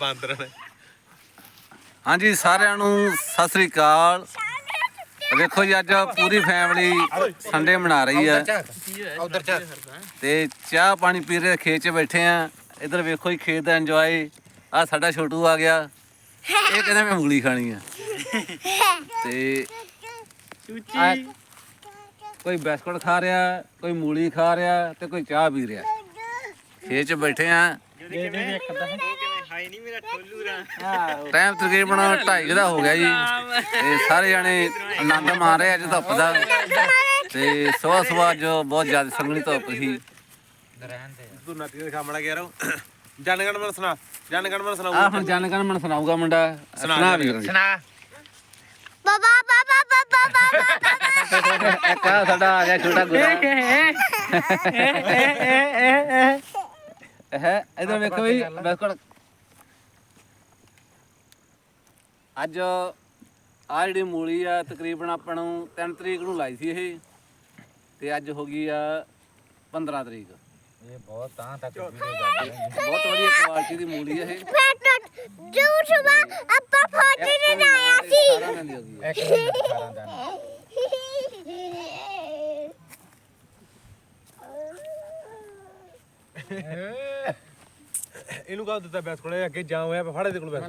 ਬਾਂਦਰ ਨੇ ਹਾਂਜੀ ਸਾਰਿਆਂ ਨੂੰ ਸਤਿ ਸ੍ਰੀ ਅਕਾਲ। ਵੇਖੋ ਜੀ ਅੱਜ ਪੂਰੀ ਫੈਮਿਲੀ ਸੰਡੇ ਮਨਾ ਰਹੀ ਹੈ। ਉਧਰ ਚੱਲ ਤੇ ਚਾਹ ਪਾਣੀ ਪੀ ਰਹੇ ਖੇਤ 'ਚ ਬੈਠੇ ਆ ਇਧਰ ਵੇਖੋ ਜੀ ਖੇਤ ਦਾ ਇੰਜੋਏ ਆ ਸਾਡਾ ਛੋਟੂ ਆ ਗਿਆ। ਇਹ ਕਹਿੰਦਾ ਮੈਂ ਮੂਲੀ ਖਾਣੀ ਆ। ਤੇ ਕੋਈ ਬਿਸਕੁਟ ਖਾ ਰਿਹਾ ਕੋਈ ਮੂਲੀ ਖਾ ਰਿਹਾ ਤੇ ਕੋਈ ਚਾਹ ਪੀ ਰਿਹਾ। ਖੇਤ 'ਚ ਬੈਠੇ ਆ ਹਾਈ ਨਹੀਂ ਮੇਰਾ ਠੋਲੂ ਰਾ ਟਾਈਮ ਤਕਰੀਬਨ 2:30 ਦਾ ਹੋ ਗਿਆ ਜੀ। ਤੇ ਸਾਰੇ ਜਾਣੇ ਆਨੰਦ ਮਾਣ ਰਹੇ ਅੱਜ ਧੁੱਪ ਦਾ। ਤੇ ਸਵੇਰ ਸਵੇਰ ਅੱਜ ਬਹੁਤ ਜ਼ਿਆਦਾ ਸੰਘਣੀ ਧੁੱਪ ਸੀ। ਤੂੰ ਨਾਤੀ ਦੇ ਖਾਮੜਾ ਗਿਆ ਰੋ ਜਨਗਣ ਮਨ ਸੁਣਾ ਜਨਗਣ ਮਨ ਆ ਸੁਣਾਓ ਹੁਣ ਜਨਗਣ ਮਨ ਸੁਣਾਊਗਾ ਮੁੰਡਾ। ਸੁਣਾ ਵੀਰ ਜੀ ਸੁਣਾ। ਬਾਬਾ ਬਾਬਾ ਬਾਬਾ ਬਾਬਾ ਇੱਕ ਆ ਸਾਡਾ ਆ ਗਿਆ ਛੋਟਾ ਗੁਰਾ ਹੈ ਇਧਰ ਵੇਖੋ ਵੀ ਬਿਲਕੁਲ ਅੱਜ ਆ ਜਿਹੜੀ ਮੂਲੀ ਆ ਤਕਰੀਬਨ ਆਪਾਂ ਨੂੰ 3 ਤਰੀਕ ਨੂੰ ਲਾਈ ਸੀ ਇਹ। ਤੇ ਅੱਜ ਹੋ ਗਈ ਆ 15 ਤਰੀਕ। ਇਹ ਬਹੁਤ ਤਾਂ ਤੱਕ ਬਹੁਤ ਵਧੀਆ ਕੁਆਲਿਟੀ ਦੀ ਮੂਲੀ ਆ ਇਹ। ਜੋ ਸੁਬਾ ਆਪਾਂ ਫੋਟੋ ਨੇ ਆਇਆ ਸੀ। ਸਾਰਾ ਲੈਂਦੀ ਹੋ ਗਈ ਆ। ਇੱਕ ਮਿੰਟ 18 ਦਾ। ਇਹਨੂੰ ਕਹ ਦਿੱਤਾ ਬੈਸ ਕੋਲੇ ਅੱਗੇ ਜਾ ਹੋਇਆ ਫਾੜੇ ਦੇ ਕੋਲ ਬੈਸ